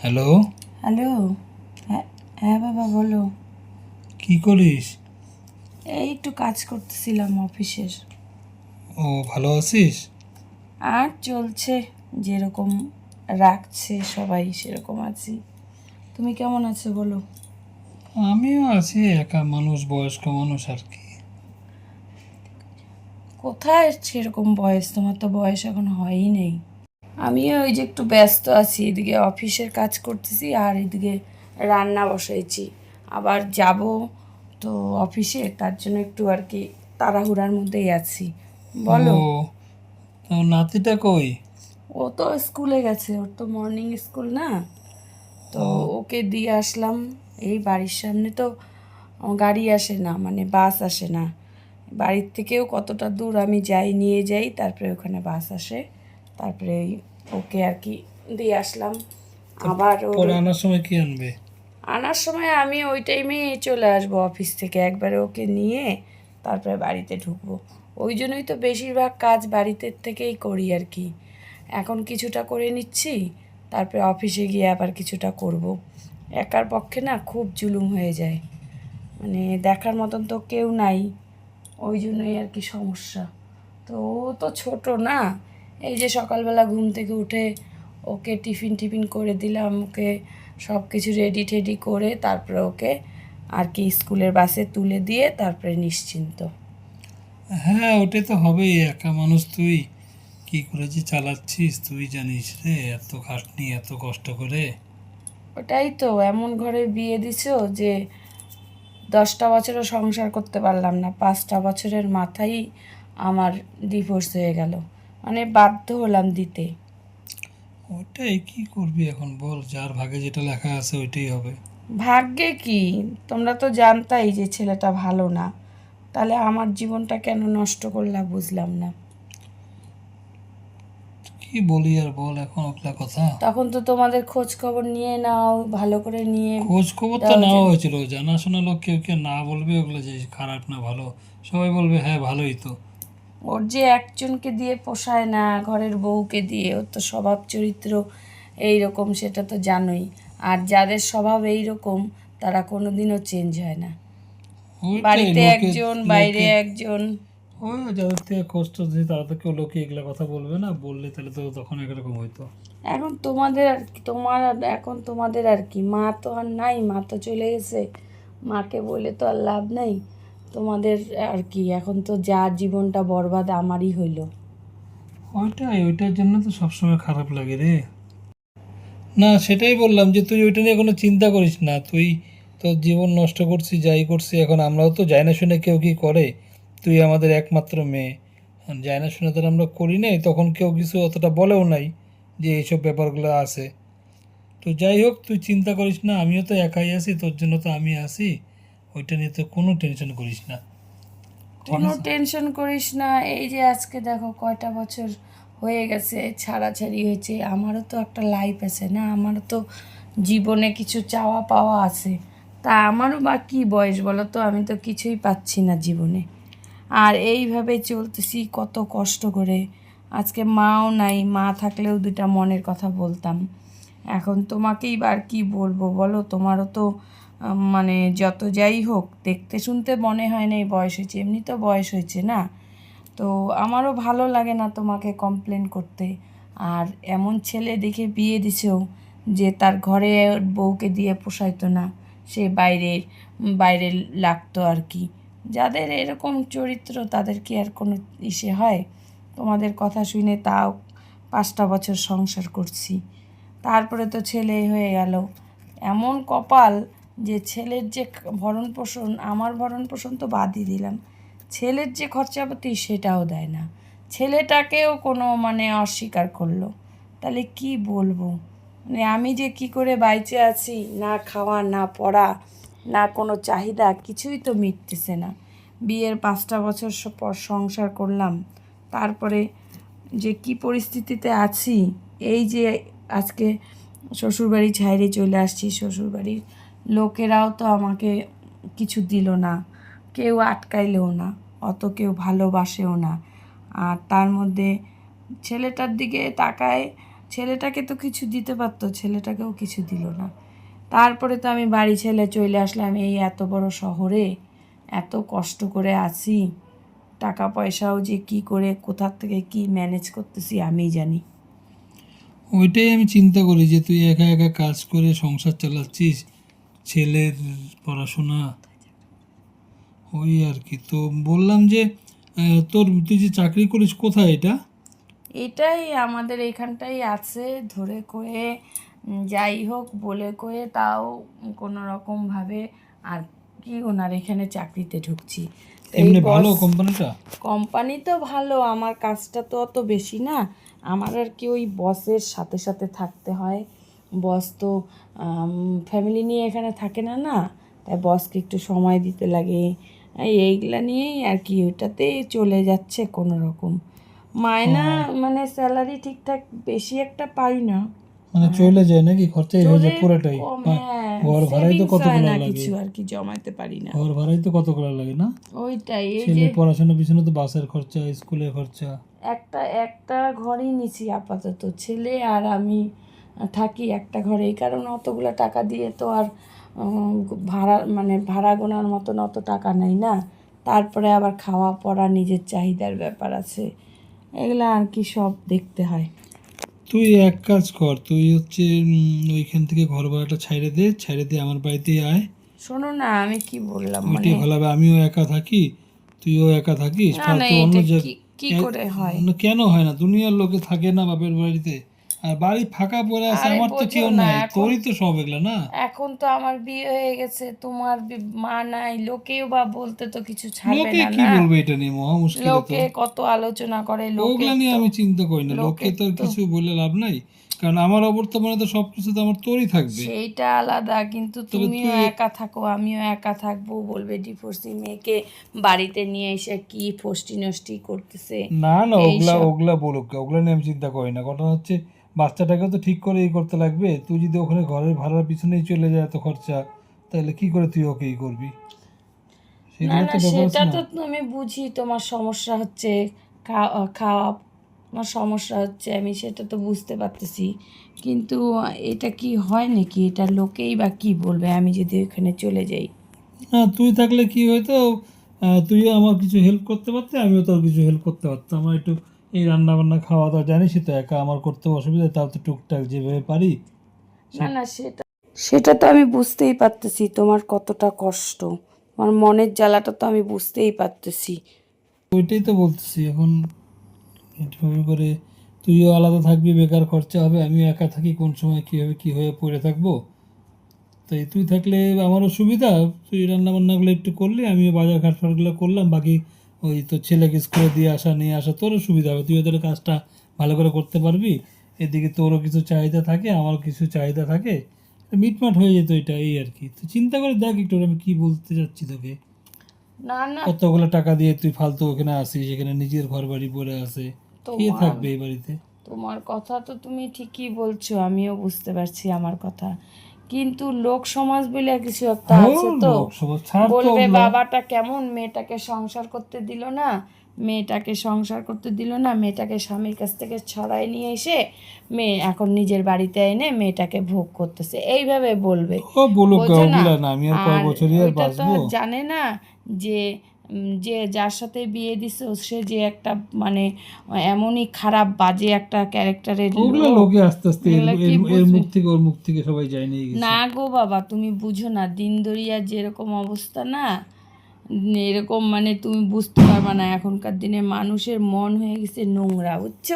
Hello hello হ্যাঁ বাবা বলো। কি করিস? এই একটু কাজ করতেছিলাম অফিসের। ও ভালো আছিস? আর চলছে যেরকম রাখছে সবাই সেরকম আছি। তুমি কেমন আছো বলো? আমিও আছি একা মানুষ বয়স্ক মানুষ আর কি। কোথায় সেরকম বয়স? তোমার তো বয়স এখন হয়ই নেই। আমিও ওই যে একটু ব্যস্ত আছি এদিকে অফিসের কাজ করতেছি আর এদিকে রান্না বসাইছি। আবার যাব তো অফিসে তার জন্য একটু আর কি তাড়াহুড়ার মধ্যেই আছি। বলো। নাতিটা কই? ও তো স্কুলে গেছে ওর তো মর্নিং স্কুল না। তো ওকে দিয়ে আসলাম এই বাড়ির সামনে তো গাড়ি আসে না মানে বাস আসে না। বাড়ির থেকেও কতটা দূর আমি যাই নিয়ে যাই তারপরে ওখানে বাস আসে। তারপরে ওকে আর কি দিয়ে আসলাম। আবার আনার সময় কি আনবে? আনার সময় আমি ওই টাইমে চলে আসব অফিস থেকে। একবারে ওকে নিয়ে তারপরে বাড়িতে ঢুকবো। ওই জন্যই তো বেশিরভাগ কাজ বাড়িতে থেকেই করি আর কি। এখন কিছুটা করে নিচ্ছি তারপরে অফিসে গিয়ে আবার কিছুটা করব। একার পক্ষে না খুব জুলুম হয়ে যায়। মানে দেখার মতন তো কেউ নাই। ওই জন্যই আর কি সমস্যা। তো ও তো ছোট না এই যে সকালবেলা ঘুম থেকে উঠে ওকে টিফিন টিফিন করে দিলাম ওকে সব কিছু রেডি টেডি করে তারপরে ওকে আর কি স্কুলের বাসে তুলে দিয়ে তারপরে নিশ্চিন্ত। হ্যাঁ ওটা তো হবেই একা মানুষ তুই। কি করে যে চালাচ্ছিস তুই জানিস রে এত খাটনি এত কষ্ট করে। ওটাই তো এমন ঘরে বিয়ে দিছো যে দশটা বছরও সংসার করতে পারলাম না পাঁচটা বছরের মাথায় আমার ডিভোর্স হয়ে গেল। মানে বাধ্য হলাম দিতে। ওটাই কি করবি এখন বল? যার ভাগে যেটা লেখা আছে ওইটাই হবে। ভাগ্যে কি? তোমরা তো জানতাই যে ছেলেটা ভালো না। তাহলে আমার জীবনটা কেন নষ্ট করলা বুঝলাম না। কি বলি আর বল এখন ওগুলা কথা? তখন তো তোমাদের খোঁজ খবর নিয়ে নাও ভালো করে নিয়ে খোঁজ খবর তো নেওয়া হয়েছিল। জানাশোনা লোক কেউ কেউ না বলবে ওগুলো যে খারাপ না ভালো। সবাই বলবে হ্যাঁ ভালোই তো। ওর যে একজনকে দিয়ে পোষায় না ঘরের বউকে দিয়ে ওর তো স্বভাব চরিত্র এই রকম সেটা তো জানোই। আর যাদের স্বভাব এই রকম তারা কোনোদিনও চেঞ্জ হয় না। বাড়িতে একজন বাইরে একজন। ওই যাদের থেকে কষ্ট দিই তারা তো কেউ লোকে এগুলা কথা বলবে না। বললে তাহলে তো তখন একরকম হইতো। এখন তোমাদের আর কি তোমার এখন তোমাদের আর কি মা তো আর নাই মা তো চলে গেছে। মাকে বলে তো আর লাভ নাই। তোমাদের আর কি, এখন তো যা জীবনটা বরবাদ আমারই হইল। ওইটাই, ওইটার জন্য তো সবসময় খারাপ লাগে রে। না, সেটাই বললাম যে তুই ওইটা নিয়ে কোনো চিন্তা করিস না। তুই তোর জীবন নষ্ট করছিস যাই করছিস এখন আমরাও তো যাই না শুনে কেউ কি করে। তুই আমাদের একমাত্র মেয়ে। যাই না শুনে তো আমরা করি নাই, তখন কেউ কিছু অতটা বলেও নাই যে এইসব ব্যাপারগুলো আছে। তো যাই হোক, তুই চিন্তা করিস না, আমিও তো একাই আছি, তোর জন্য তো আমি আছি। ওইটা নিয়ে তো কোনো টেনশন করিস না। কোনো টেনশন করিস না। এই যে আজকে দেখো কয়টা বছর হয়ে গেছে ছাড়াছাড়ি হয়েছে। আমারও তো একটা লাইফ আছে না? আমারও তো জীবনে কিছু চাওয়া পাওয়া আছে। তা আমারও বা কী বয়স বলো তো? আমি তো কিছুই পাচ্ছি না জীবনে। আর এইভাবে চলতেছি কত কষ্ট করে। আজকে মাও নাই মা থাকলেও দুটা মনের কথা বলতাম। এখন তোমাকেই বা আর কি বলব বলো? তোমারও তো মানে যত যাই হোক, দেখতে শুনতে মনে হয় না এই বয়স হয়েছে, এমনি তো বয়স হয়েছে না। তো আমারও ভালো লাগে না তোমাকে কমপ্লেন করতে। আর এমন ছেলে দেখে বিয়ে দিছেও যে তার ঘরে বউকে দিয়ে পোষাইতো না, সে বাইরের বাইরে লাগতো আর কি। যাদের এরকম চরিত্র, তাদের কি আর কোনো ইসে হয়? তোমাদের কথা শুনে তাও পাঁচটা বছর সংসার করছি। তারপরে তো ছেলে হয়ে গেল। এমন কপাল যে ছেলের যে ভরণ পোষণ, আমার ভরণ পোষণ তো বাদই দিলাম। ছেলের যে খরচাপাতি সেটাও দেয় না। ছেলেটাকেও কোনো মানে অস্বীকার করল। তাহলে কি বলব? মানে আমি যে কি করে বাইচে আছি, না খাওয়া, না পড়া, না কোনো চাহিদা, কিছুই তো মিটতেছে না। বিয়ের পাঁচটা বছর পর সংসার করলাম। তারপরে যে কি পরিস্থিতিতে আছি, এই যে আজকে শ্বশুরবাড়ি ছাইরে চলে আসছি, শ্বশুরবাড়ির লোকেরাও তো আমাকে কিছু দিল না। কেউ আটকাইলেও না, অত কেউ ভালোবাসেও না। আর তার মধ্যে ছেলেটার দিকে তাকায়, ছেলেটাকে তো কিছু দিতে পারতো, ছেলেটাকেও কিছু দিল না। তারপরে তো আমি বাড়ি ছেলে চলে আসলাম এই এত বড় শহরে, এত কষ্ট করে আছি। টাকা পয়সাও যে কি করে, কোথার থেকে কি ম্যানেজ করতেছি আমি জানি। ওইটাই আমি চিন্তা করি যে তুই একা একা কাজ করে সংসার চালাচ্ছিস ছেলের পড়াশোনা ওই আর কি। তো বললাম যে তোর তুই যে চাকরি করিস কোথায় এটা? এটাই আমাদের এখানটাই আছে ধরে করে উম, যাই হোক বলে কয়ে তাও কোনো রকম ভাবে আর কি ওনার এখানে চাকরিতে ঢুকছি। এমনি ভালো কোম্পানিটা? কোম্পানি তো ভালো আমার কাজটা তো অত বেশি না। আমার আর কি ওই বসের সাথে সাথে থাকতে হয়। বস তো ফ্যামিলি নিয়ে এখানে থাকে না না? তাই বসকে একটু সময় দিতে লাগে। এইগুলা নিয়েই আর কি ওইটাতে চলে যাচ্ছে কোনো রকম মায়না মানে স্যালারি ঠিকঠাক বেশি একটা পাই না। মানে চলে যায় নাকি? খরচাই হয়ে যায় পুরোটাই। হ্যাঁ, হ্যাঁ, ঘর ভাড়াই তো savings কত হয় করে না লাগে? কিছু আর কি জমাতে পারি না। ঘর ভাড়াই তো কত করে লাগে না? ওইটাই এই যে পড়াশোনার পিছনে তো বাসের খরচা স্কুলের খরচা। একটা একটা ঘরই নিছি আপাতত ছেলে আর আমি। থাকি একটা ঘরে। এই কারণে অতগুলো টাকা দিয়ে তো আর ভাড়া মানে ভাড়া গোনার মতন অত টাকা নেই না। তারপরে আবার খাওয়া পড়া নিজের চাহিদার ব্যাপার আছে। এগুলো আর কি সব দেখতে হয়। তুই এক কাজ কর তুই হচ্ছে ওইখান থেকে ঘর ভাড়াটা ছাইড়ে দে ছাইড়ে দিয়ে আমার বাড়িতে আয়। শোনো না আমি কি বললাম মানে হবে আমিও একা থাকি তুইও একা থাকিস না অন্য কি করে হয়? কেন হয় না? দুনিয়ার লোকে থাকে না বাপের বাড়িতে। আর বাড়ি ফাঁকা পড়ে আছে আমার তো কেউ নাই। তোরই তো সব এগুলা না? এখন তো আমার বিয়ে হয়ে গেছে তোমার মা নাই লোকেও বা বলতে তো কিছু ছাড়বে লোকে কি বলবে এটা নিয়ে মহা মুশকিল তো। লোকে কত আলোচনা করে লোকে ওগুলা নিয়ে আমি চিন্তা করি না লোকে তো কিছু বলে লাভ নাই। কারণ আমার অবর্তমানে তো সবকিছু তো আমার তোরই থাকবে। সেইটা আলাদা কিন্তু তুমিও একা থাকো আমিও একা থাকব বলবে ডিভোর্সি মেয়েকে বাড়িতে নিয়ে এসে কি ফষ্টি নষ্টি করতেছে। না না ওগুলা ওগুলা বলুক ওগুলা নিয়ে আমি চিন্তা করি না। ঘটনা হচ্ছে বাচ্চাটাকে তো ঠিক করে ই করতে লাগবে। তুই যদি ওখানে ঘরের ভাড়ার পিছনেই চলে যায় এত খরচা তাহলে কি করে তুই ওকে ই করবি? না না সেটা তো আমি বুঝি তোমার সমস্যা হচ্ছে খাওয়া তোমার সমস্যা হচ্ছে আমি সেটা তো বুঝতে পারতেছি। কিন্তু এটা কি হয় নাকি? এটা লোকেই বা কি বলবে? আমি যদি ওখানে চলে যাই। হ্যাঁ তুই থাকলে কি হয়তো তুইও আমার কিছু হেল্প করতে পারতি আমিও তোর কিছু হেল্প করতে পারতাম। আমার একটু এই রান্না বান্না খাওয়া দাওয়া জানিসই তো একা আমার করতে অসুবিধা তাও তো টুকটাক যেভাবে পারি। না না সেটা সেটা তো আমি বুঝতেই পারতেছি তোমার কতটা কষ্ট। আমার মনের জ্বালাটা তো আমি বুঝতেই পারতেছি। ওইটাই তো বলতেছি এখন এইভাবে করে তুইও আলাদা থাকবি বেকার খরচা হবে আমিও একা থাকি কোন সময় কীভাবে কী হয়ে পড়ে থাকব? তাই তুই থাকলে আমারও সুবিধা তুই রান্না বান্নাগুলো একটু করলি আমিও বাজার ঘাট ফাটগুলো করলাম বাকি ওই তোর ছেলেকে স্কুলে দিয়ে আসা নিয়ে আসা তোরও সুবিধা হবে। তুই ওদের কাজটা ভালো করে করতে পারবি। এদিকে তোরও কিছু চাহিদা থাকে আমারও কিছু চাহিদা থাকে। মিটমাট হয়ে যেত এটা এই আর কি। তো চিন্তা করে দেখ একটু আমি কি বলতে চাচ্ছি তোকে। না না। কতগুলো টাকা দিয়ে তুই ফালতু ওখানে আসিস এখানে নিজের ঘর বাড়ি পড়ে আছে। কে থাকবে এই বাড়িতে? তোমার কথা তো তুমি ঠিকই বলছো আমিও বুঝতে পারছি আমার কথা। কিন্তু লোক সমাজ বলে কিছু একটা আছে তো। ছাড় তো বলবে বাবাটা কেমন? মেয়েটাকে সংসার করতে দিল না। মেয়েটাকে সংসার করতে দিল না। মেয়েটাকে স্বামীর কাছ থেকে ছড়াই নিয়ে এসে মেয়ে এখন নিজের বাড়িতে এনে মেয়েটাকে ভোগ করতেছে। এইভাবে বলবে। জানে না যে যে যার সাথে বিয়ে দিছে সে যে একটা মানে এমনই খারাপ বাজে একটা ক্যারেক্টারের ওগুলো লোকে। আস্তে আস্তে এর- মুখ থেকে ওর মুখ থেকে সবাই যায় না গো বাবা তুমি বুঝো না দিন দরিয়া যেরকম অবস্থা না এরকম মানে তুমি বুঝতে পারবে না। এখনকার দিনে মানুষের মন হয়ে গেছে নোংরা বুঝছ?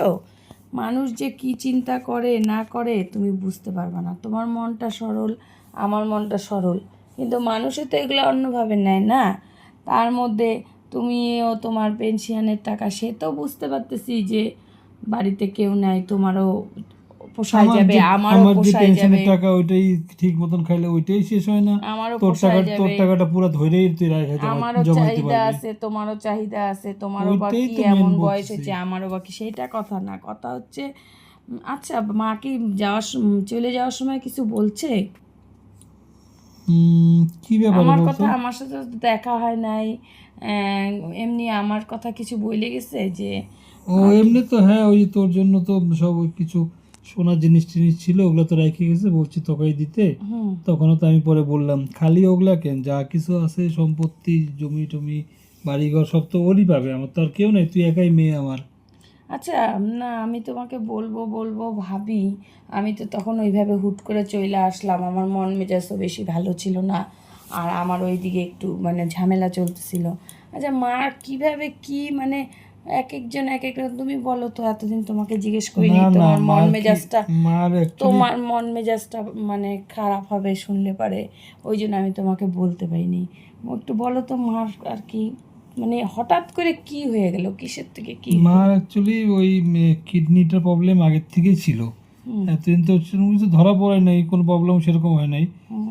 মানুষ যে কি চিন্তা করে না করে তুমি বুঝতে পারবে না। তোমার মনটা সরল আমার মনটা সরল। কিন্তু মানুষে তো এগুলো অন্যভাবে নেয় না। তার মধ্যে তুমিও তোমার পেনশনের টাকা সে তো বুঝতে পারতেছি যে বাড়িতে কেউ নাই তোমারও পোষায় যাবে আমারও পোষায় যাবে। টাকা ওইটাই ঠিক মতন খাইলে ওইটাই শেষ হয় না। আমারও তোর টাকা তোর টাকাটা পুরো ধরেই তুই রাখা আমারও চাহিদা আছে তোমারও চাহিদা আছে তোমারও বা কি এমন বয়স। হয়েছে আমারও বা কি সেইটা কথা না। কথা হচ্ছে আচ্ছা মা কি যাওয়ার চলে যাওয়ার সময় কিছু বলছে? কি ব্যাপার আমার কথা আমার সাথে দেখা হয় নাই। এমনি আমার কথা কিছু বলে গেছে যে ও এমনি তো হ্যাঁ ওই তোর জন্য তো সব ওই কিছু সোনার জিনিস টিনিস ছিল ওগুলো তো রেখে গেছে বলছি তোকেই দিতে। তখনও তো আমি পরে বললাম খালি ওগুলা কেন? যা কিছু আছে সম্পত্তি জমি টমি বাড়িঘর সব তো ওরই পাবে আমার তো আর কেউ নেই তুই একাই মেয়ে আমার। আচ্ছা না আমি তোমাকে বলব বলব ভাবি। আমি তো তখন ওইভাবে হুট করে চলে আসলাম। আমার মন মেজাজ তো বেশি ভালো ছিল না। আর আমার ওইদিকে একটু মানে ঝামেলা চলতেছিল। আচ্ছা মা কীভাবে কি মানে এক একজন এক এক তুমি বলো তো এতদিন তোমাকে জিজ্ঞেস করিনি। তোমার মন মেজাজটা তোমার মন মেজাজটা মানে খারাপ হবে শুনলে পারে। ওই জন্য আমি তোমাকে বলতে পারিনি। একটু বলো তো মার আর কি। মানে হঠাৎ করে কি হয়ে গেল? কিসের থেকে কি মার অ্যাকচুয়ালি ওই কিডনিটার প্রবলেম আগের থেকেই ছিল। এতদিন তো সেরকম কিছু ধরা পড়ে নাই কোনো প্রবলেম সেরকম হয় নাই।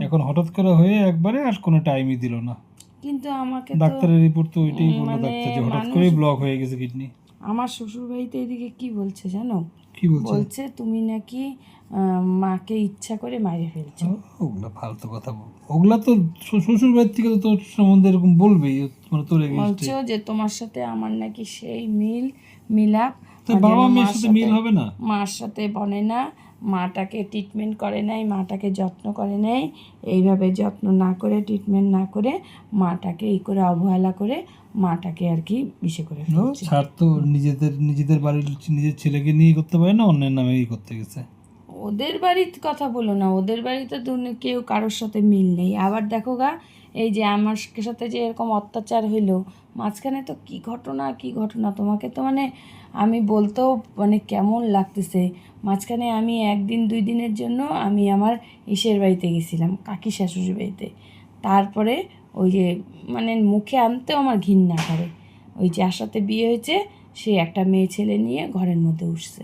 এখন হঠাৎ করে হয়ে একবারে আর কোনো টাইমই দিল না। কিন্তু আমাকে তো ডাক্তারের রিপোর্ট তো ওইটাই বলল মানে ডাক্তার যে হঠাৎ করে ব্লক হয়ে গেছে কিডনি আমার শ্বশুর বাড়িতে এদিকে কি বলছে জানো? কি বলছে? বলছে তুমি নাকি মাকে ইচ্ছা করে মারে ফেলছো। ওগুলা ফালতু কথা ওগুলা তো শ্বশুর বাড়ির থেকে তো তোর সম্বন্ধে এরকম বলবেই মানে তোর বলছো যে তোমার সাথে আমার নাকি সেই মিল মিলাপ বাবা মেয়ের সাথে মিল হবে না? মার সাথে বনে না মাটাকে ট্রিটমেন্ট করে নাই মাটাকে যত্ন করে নেই এইভাবে যত্ন না করে ট্রিটমেন্ট না করে মাটাকে এই করে অবহেলা করে মাটাকে আর কি বিষে করে ছাড় তো নিজেদের নিজেদের বাড়ির নিজের ছেলেকে নিয়ে করতে পারে না অন্যের নামে ই করতে গেছে। ওদের বাড়ির কথা বলো না, ওদের বাড়িতে তো কেউ কারোর সাথে মিল নেই। আবার দেখো গা, এই যে আমার সাথে যে এরকম অত্যাচার হইল, মাঝখানে তো কি ঘটনা কি ঘটনা? তোমাকে তো মানে আমি বলতেও মানে কেমন লাগতেছে। মাঝখানে আমি একদিন, দুই দিনের জন্য আমি আমার ইসের বাড়িতে গেছিলাম, কাকি শাশুড়ির বাড়িতে। তারপরে ওই যে মানে মুখে আনতেও আমার ঘৃণা করে। ওই যার সাথে বিয়ে হয়েছে, সে একটা মেয়ে ছেলে নিয়ে ঘরের মধ্যে উঠছে।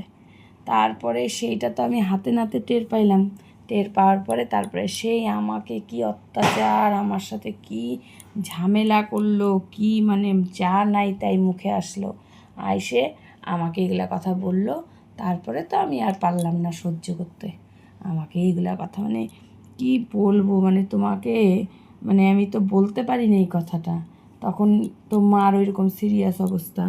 তারপরে সেইটা তো আমি হাতে নাতে টের পাইলাম। টের পাওয়ার পরে তারপরে সেই আমাকে কি অত্যাচার, আমার সাথে কি ঝামেলা করল, কি মানে যা নাই তাই মুখে আসলো। আইসে আমাকে এগুলা কথা বলল, তারপরে তো আমি আর পারলাম না সহ্য করতে। আমাকে এইগুলা কথা মানে কি বলব মানে তোমাকে মানে আমি তো বলতে পারিনি এই কথাটা। তখন তো মার ওইরকম সিরিয়াস অবস্থা।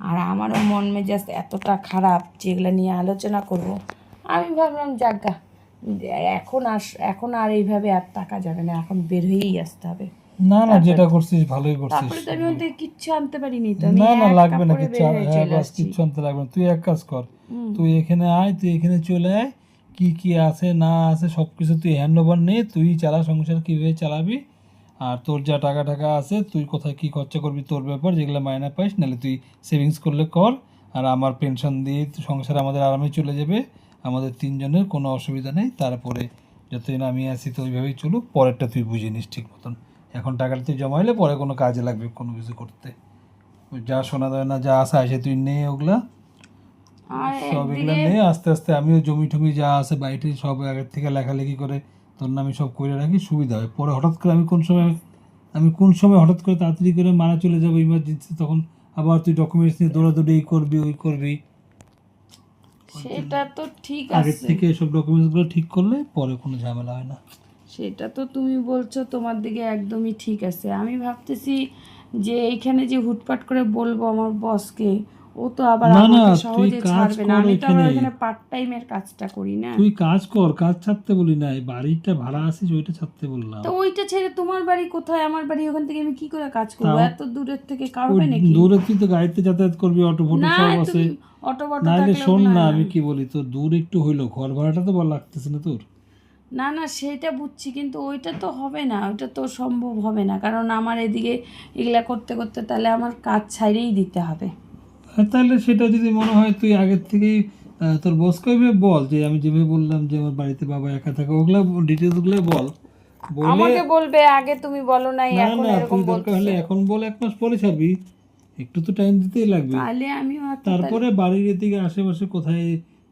আর আমারও মন মেজাজ এতটা খারাপ যেগুলো নিয়ে আলোচনা করব। আমি ভাবলাম যাজ্ঞা এখন আর এখন আর এইভাবে আর টাকা যাবে না এখন বের হয়েই আসতে হবে। না না যেটা করছিস ভালোই করছিস। তারপরে তো আমি ওদের কিচ্ছু আনতে পারিনি তো না না লাগবে না কিচ্ছু হয়ে হ্যাঁ বাস কিচ্ছু আনতে লাগবে না। তুই এক কাজ কর তুই এখানে আয় তুই এখানে চলে আয় কি কি আছে না আছে সব কিছু তুই হ্যান্ড ওভার নে তুই চালা সংসার কীভাবে চালাবি আর তোর যা টাকা টাকা আছে তুই কোথায় কি খরচা করবি তোর ব্যাপার যেগুলো মায়না পাইস নাহলে তুই সেভিংস করলে কর। আর আমার পেনশন দিয়ে সংসার আমাদের আরামে চলে যাবে আমাদের তিনজনের কোনো অসুবিধা নেই। তারপরে যতদিন আমি আছি তো ওইভাবেই চলুক পরেরটা তুই বুঝে নিস ঠিক মতন। এখন টাকাটা তুই জমাইলে পরে কোনো কাজে লাগবে কোনো কিছু করতে। যা শোনা দেয় না যা আসা আসে তুই নে ওগুলা। সব এগুলো নিয়ে আস্তে আস্তে আমিও জমি টমি যা আছে বাড়িতে সব আগের থেকে লেখালেখি করে তোর নামে সব করে রাখি সুবিধা হয়। পরে হঠাৎ করে আমি কোন সময় আমি কোন সময় হঠাৎ করে তাড়াতাড়ি করে মারা চলে যাব ইমার্জেন্সি তখন আবার তুই ডকুমেন্টস নিয়ে দৌড়াদৌড়ি এই করবি ওই করবি। সেটা তো ঠিক আছে। থেকে এসব ডকুমেন্টসগুলো ঠিক করলে পরে কোনো ঝামেলা হয় না। সেটা তো তুমি বলছো তোমার দিকে একদমই ঠিক আছে। আমি ভাবতেছি যে এইখানে যে হুটপাট করে বলব আমার বসকে ও তো আবার আমাকে সহজে কাজ ছাড়বে না। কর আমি তো আবার এখানে। পার্ট টাইমের কাজটা করি না। তুই কাজ কর কাজ ছাড়তে বলি না। এই বাড়িটা ভাড়া আসিস ওইটা ছাড়তে বললাম। তো ওইটা ছেড়ে তোমার বাড়ি কোথায়? আমার বাড়ি ওখান থেকে আমি কি করে কাজ করব? এত দূরের থেকে কারবে নাকি? দূরে তুই তো গাড়িতে যাতায়াত করবি অটো ফটো সব আছে। অটো বটো নাহলে শোন না। আমি কি বলি তোর দূর একটু হইল। ঘর ভাড়াটা তো বল লাগতেছে না তোর? না না সেটা বুঝছি কিন্তু ওইটা তো হবে না। ওইটা তো সম্ভব হবে না। কারণ আমার এদিকে এগুলা করতে করতে তাহলে আমার কাজ ছাইরেই দিতে হবে। তাহলে সেটা যদি মনে হয় তুই আগের থেকেই তোর বসকে বল যে আমি যেভাবে বললাম যে আমার বাড়িতে বাবা একা থাকে ওগুলা ডিটেলসগুলো বল। আমাকে বলবে আগে তুমি বলো নাই এখন এরকম দরকার হলে এখন বল এক মাস পরে ছাড়বি। একটু তো টাইম দিতেই লাগবে। তাহলে একটা তারপরে বাড়ির এদিকে আশেপাশে কোথায়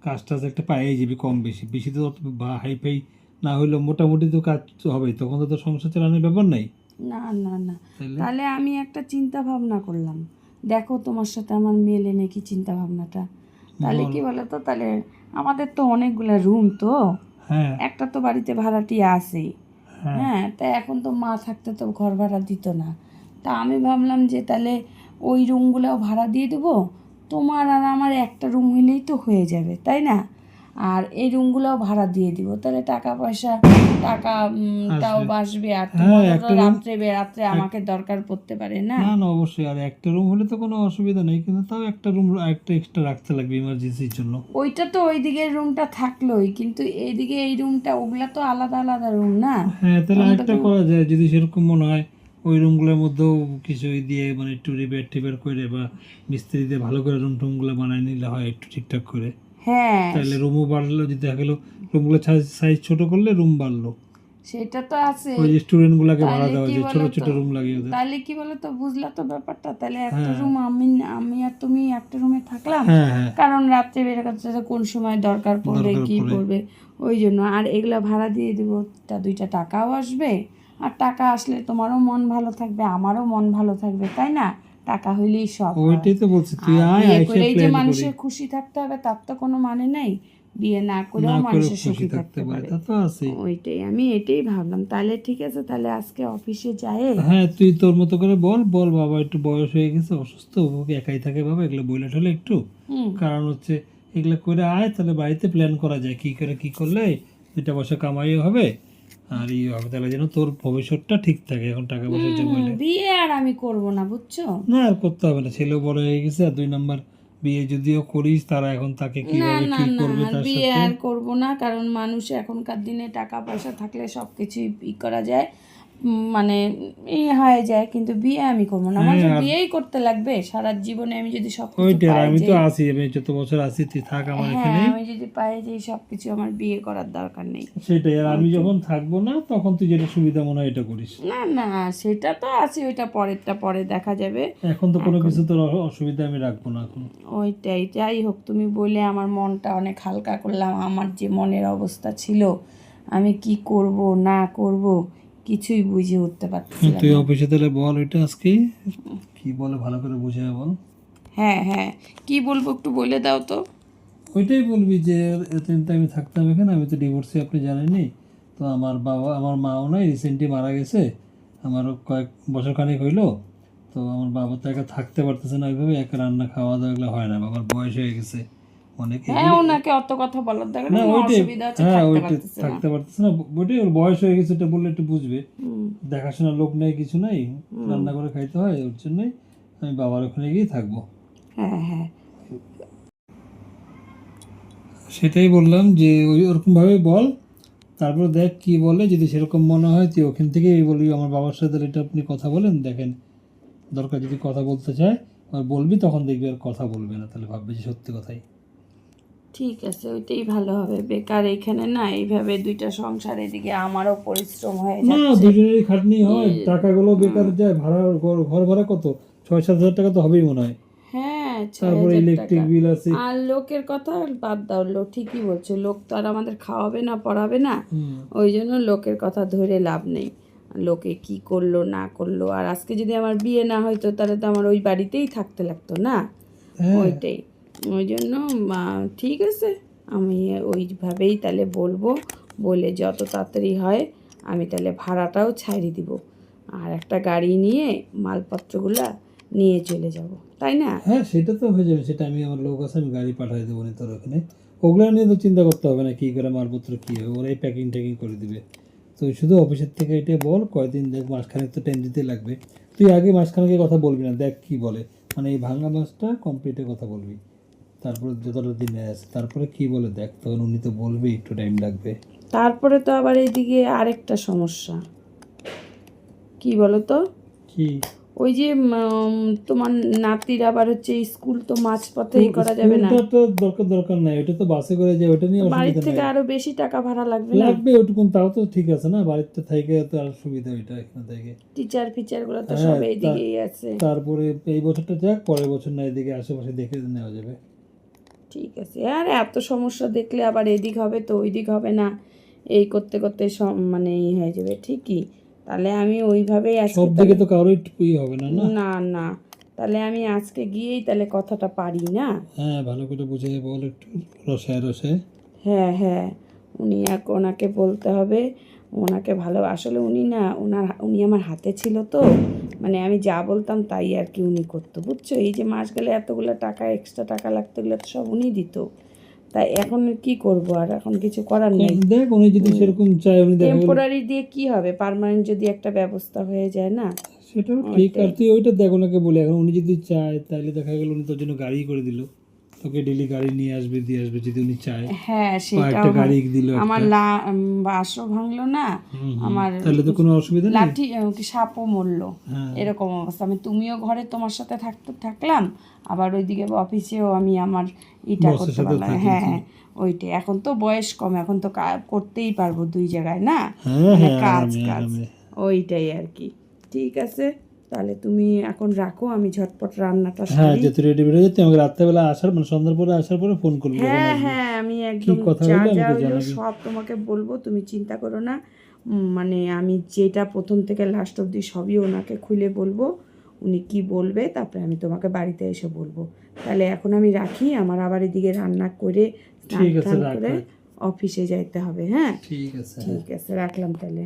কাজ টাজ একটা পাইয়ে যাবি কম বেশি। বেশি তো হাই ফাই না হইলেও মোটামুটি তো কাজ হবে তখন তো তোর সংসার চালানোর ব্যাপার নাই। না না না। তাহলে আমি একটা চিন্তা ভাবনা করলাম। দেখো তোমার সাথে আমার মেলে নাকি চিন্তা ভাবনাটা তাহলে কি বলো। তো তাহলে আমাদের তো অনেকগুলা রুম তো। হ্যাঁ। একটা তো বাড়িতে ভাড়াটি আছেই হ্যাঁ। হ্যাঁ তা এখন তো মা থাকতে তো ঘর ভাড়া দিত না। তা আমি ভাবলাম যে তাহলে ওই রুমগুলোও ভাড়া দিয়ে দেবো। তোমার আর আমার একটা রুম হইলেই তো হয়ে যাবে তাই না? আর এই রুমগুলোও ভাড়া দিয়ে দিব। তাহলে টাকা পয়সা টাকা তাও বাসবে আর হ্যাঁ, একটা রাত্রে বেরাত্রে আমাকে দরকার পড়তে পারে না? না না অবশ্যই। আর একটা রুম হলে তো কোনো অসুবিধা নেই কিন্তু তাও একটা রুম একটা এক্সট্রা রাখতে লাগবে ইমার্জেন্সির জন্য। ওইটা তো ওই দিকের রুমটা থাকলোই কিন্তু এইদিকে এই রুমটা ওগুলা তো আলাদা আলাদা রুম না? হ্যাঁ তাহলে আরেকটা করা যায় যদি সেরকম মনে হয় ওই রুমগুলোর মধ্যেও কিছু দিয়ে মানে একটু রিপেয়ার টিপেয়ার করে বা মিস্ত্রি দিয়ে ভালো করে রুম টুমগুলো বানায় নিলে হয় একটু ঠিকঠাক করে। হ্যাঁ। তাহলে রুমও বাড়লো যদি দেখা গেলো রুমগুলো সাইজ ছোট করলে রুম বাড়লো। সেটা তো আছে। ওই ভাড়া দেওয়া ছোট ছোট রুম লাগিয়ে ওদের তাহলে কি বলো তো বুঝলা তো ব্যাপারটা। তাহলে একটা হ্যাঁ। রুম আমি আমি আর তুমি একটা রুমে থাকলাম। হ্যাঁ হ্যাঁ। কারণ রাত্রে বের করতে কোন সময় দরকার পড়বে কি পড়ে। করবে? ওই জন্য। আর এগুলা ভাড়া দিয়ে দিব তা দুইটা টাকাও আসবে। আর টাকা আসলে তোমারও মন ভালো থাকবে আমারও মন ভালো থাকবে তাই না? টাকা হইলেই সব ওইটাই তো বলছি তুই আয় করেই যে মানুষের খুশি থাকতে হবে তার তো কোনো মানে নেই। বিয়ে না করেও করে মানুষের সুখী থাকতে পারে তা তো আছে ওইটাই আমি এটাই ভাবলাম। তাহলে ঠিক আছে তাহলে আজকে অফিসে যায় হ্যাঁ তুই তোর মতো করে বল বল বাবা একটু বয়স হয়ে গেছে অসুস্থ ওকে একাই থাকে বাবা এগুলো বলে টলে একটু। কারণ হচ্ছে এগুলো করে আয় তাহলে বাড়িতে প্ল্যান করা যায় কি করে কি করলে দুটা পয়সা কামাইও হবে আর ই হবে তাহলে যেন তোর ভবিষ্যৎটা ঠিক থাকে এখন টাকা পয়সা জমাইলে। বিয়ে আর আমি করব না বুঝছ? না আর করতে হবে না ছেলেও বড় হয়ে গেছে আর দুই নাম্বার বিয়ে যদিও করিস তারা এখন তাকে কীভাবে কি করবে বিয়ে আর করব না কারণ মানুষ এখনকার দিনে টাকা পয়সা থাকলে সবকিছুই ই করা যায়। মানে এই হয়ে যায় কিন্তু বিয়ে আমি করব না। আমার যে বিয়েই করতে লাগবে সারা জীবনে আমি যদি সব কিছু আমি তো আছি আমি যত বছর আছি তুই থাক আমার হ্যাঁ এখানে। আমি যদি পাই যে সব কিছু আমার বিয়ে করার দরকার নেই। সেটাই আর আমি যখন থাকব না তখন তুই যেটা সুবিধা মনে হয় এটা করিস। না না সেটা তো আছে ওইটা পরেরটা পরে দেখা যাবে। এখন তো কোনো কিছু তোর অসুবিধা আমি রাখব না এখন। ওইটাই যাই হোক তুমি বলে আমার মনটা অনেক হালকা করলাম আমার যে মনের অবস্থা ছিল আমি কি করব না করব কিছুই বুঝে উঠতে পারছিলাম তুই অফিসে তাহলে বল ওইটা আজকে? কি বলে ভালো করে বুঝায় বল। হ্যাঁ হ্যাঁ। কি বলব একটু বলে দাও তো। ওইটাই বলবি যে এতদিন তো আমি থাকতাম এখানে আমি তো ডিভোর্সে আপনি জানেননি তো আমার বাবা আমার মাও নাই রিসেন্টলি মারা গেছে। আমারও কয়েক বছর খানিক হইল। তো আমার বাবা তো একা থাকতে পারতেছে না ওইভাবে একা রান্না খাওয়া দাওয়া এগুলো হয় না। বাবার বয়স হয়ে গেছে। অনেক হ্যাঁ ওনাকে অত কথা বলার দরকার না অসুবিধা হচ্ছে হ্যাঁ থাকতে পারতেছে না। থাকতে পারতেছে না ওইটাই ওর বয়স হয়ে গেছে এটা বললে একটু বুঝবে। হুম, দেখাশোনার লোক নেই কিছু নাই রান্না করে খাইতে হয় ওর জন্যই আমি বাবার ওখানে গিয়ে থাকব। হ্যাঁ হ্যাঁ। সেটাই বললাম যে ওই ওরকমভাবে বল তারপর দেখ কি বলে যদি সেরকম মনে হয় তুই ওখান থেকেই বলবি আমার বাবার সাথে এটা আপনি কথা বলেন দেখেন দরকার যদি কথা বলতে চায় আর বলবি তখন দেখবি আর কথা বলবে না তাহলে ভাববে যে সত্যি কথাই। ঠিক আছে ওইটাই ভালো হবে। বেকার এখানে না এইভাবে দুইটা সংসার এদিকে আমারও পরিশ্রম হয়ে না দুজনেরই খাটনি হয় টাকাগুলো বেকার যায় ভাড়া ঘর ঘর ভাড়া কত? ছয় সাত হাজার টাকা তো হবেই মনে হয়। হ্যাঁ তারপরে ইলেকট্রিক বিল আছে। আর লোকের কথা বাদ দাও লোক ঠিকই বলছে লোক তো আর আমাদের খাওয়াবে না পড়াবে না। ওই জন্য লোকের কথা ধরে লাভ নেই। লোকে কি করল না করল আর আজকে যদি আমার বিয়ে না হয়তো তাহলে তো আমার ওই বাড়িতেই থাকতে লাগতো না। হ্যাঁ। ওইটাই। ওই জন্য ঠিক আছে, আমি ওইভাবেই তাহলে বলব, বলে যত তাড়াতাড়ি হয় আমি তাহলে ভাড়াটাও ছাড়ি দিব। আর একটা গাড়ি নিয়ে মালপত্রগুলা নিয়ে চলে যাব, তাই না? হ্যাঁ সেটা তো হয়ে যাবে, সেটা আমি আমার লোক আছে, আমি গাড়ি পাঠিয়ে দেবো না তোর ওখানে। ওগুলো নিয়ে তো চিন্তা করতে হবে না, কী করে মালপত্র কী হবে ওরাই প্যাকিং ট্যাকিং করে দিবে। তো শুধু অফিসের থেকে এটা বল, কয়দিন দেখ, মাসখানেক তো টাইম দিতে লাগবে। তুই আগে মাসখানেকের কথা বলবি না, দেখ কি বলে। মানে এই ভাঙা মাছটা কমপ্লিটের কথা বলবি। তারপরে যতটা দিনে আছে তারপরে কি বলে দেখ তখন উনি তো বলবি একটু টাইম লাগবে। তারপরে তো আবার এইদিকে আরেকটা সমস্যা। কি বলো তো কি? ওই যে তোমার নাতির আবার হচ্ছে স্কুল তো মাঝপথেই করা যাবে না। তো দরকার দরকার নাই ওটা তো বাসে করে যায় ওটা নিয়ে অসুবিধা থেকে আরও বেশি টাকা ভাড়া লাগবে না? লাগবে ওটুকুন তাও তো ঠিক আছে না বাড়িতে থেকে তো আর সুবিধা ওইটা এখানে থেকে। টিচার ফিচারগুলো তো হ্যাঁ, সব এইদিকেই আছে। তারপরে এই বছরটা যাক পরের বছর না এদিকে আশেপাশে দেখে নেওয়া যাবে। ঠিক আছে। আর এত সমস্যা দেখলে আবার এদিক হবে তো ওই দিক হবে না। এই করতে করতে সব মানে ই হয়ে যাবে ঠিকই। তাহলে আমি ওইভাবেই আজকে সব দিকে তো কারোই ই হবে না না? না তাহলে আমি আজকে গিয়েই তাহলে কথাটা পারি না? হ্যাঁ ভালো করে বুঝে বল একটু রসে রসে হ্যাঁ হ্যাঁ। উনি এক ওনাকে বলতে হবে। ওনাকে ভালো আসলে উনি না ওনার উনি আমার হাতে ছিল তো মানে আমি যা বলতাম তাই আর কি উনি করতো বুঝছ? এই যে মাস গেলে এতগুলো টাকা এক্সট্রা টাকা লাগতো এগুলো তো সব উনি দিত। তাই এখন কি করব আর এখন কিছু করার নেই। দেখ উনি যদি সেরকম চায় উনি টেম্পোরারি দিয়ে কি হবে? পার্মানেন্ট যদি একটা ব্যবস্থা হয়ে যায় না সেটাও ঠিক। আর তুই ওইটা দেখ ওনাকে বলে এখন উনি যদি চায় তাহলে দেখা গেল উনি তোর জন্য গাড়ি করে দিল। তোকে ডেলি গাড়ি নিয়ে আসবে দিয়ে আসবে যদি উনি চায়। হ্যাঁ সেটাও গাড়ি দিল আমার লা বাসও ভাঙলো না আমার তাহলে তো কোনো অসুবিধা নেই? লাঠি কি সাপও মরলো। হ্যাঁ। এরকম অবস্থা। আমি তুমিও ঘরে তোমার সাথে থাকতে থাকলাম আবার ওইদিকে অফিসেও আমি আমার ইটা করতে পারলাম হ্যাঁ হ্যাঁ ওইটাই। এখন তো বয়স কম এখন তো করতেই পারব দুই জায়গায় না? হ্যাঁ মানে কাজ কাজ। ওইটাই আর কি। ঠিক আছে? তাহলে তুমি এখন রাখো আমি ঝটপট রান্নাটা হ্যাঁ যেহেতু রেডি বেরো যেতে আমাকে রাত্রেবেলা আসার মানে সন্ধ্যার পরে আসার পরে ফোন করবি হ্যাঁ হ্যাঁ আমি একদম কথা যা হলো। সব তোমাকে বলব তুমি চিন্তা করো না। মানে আমি যেটা প্রথম থেকে লাস্ট অবধি সবই ওনাকে খুলে বলব উনি কি বলবে তারপরে আমি তোমাকে বাড়িতে এসে বলব। তাহলে এখন আমি রাখি আমার আবার এদিকে রান্না করে স্নান অফিসে যাইতে হবে হ্যাঁ? ঠিক আছে ঠিক আছে রাখলাম তাহলে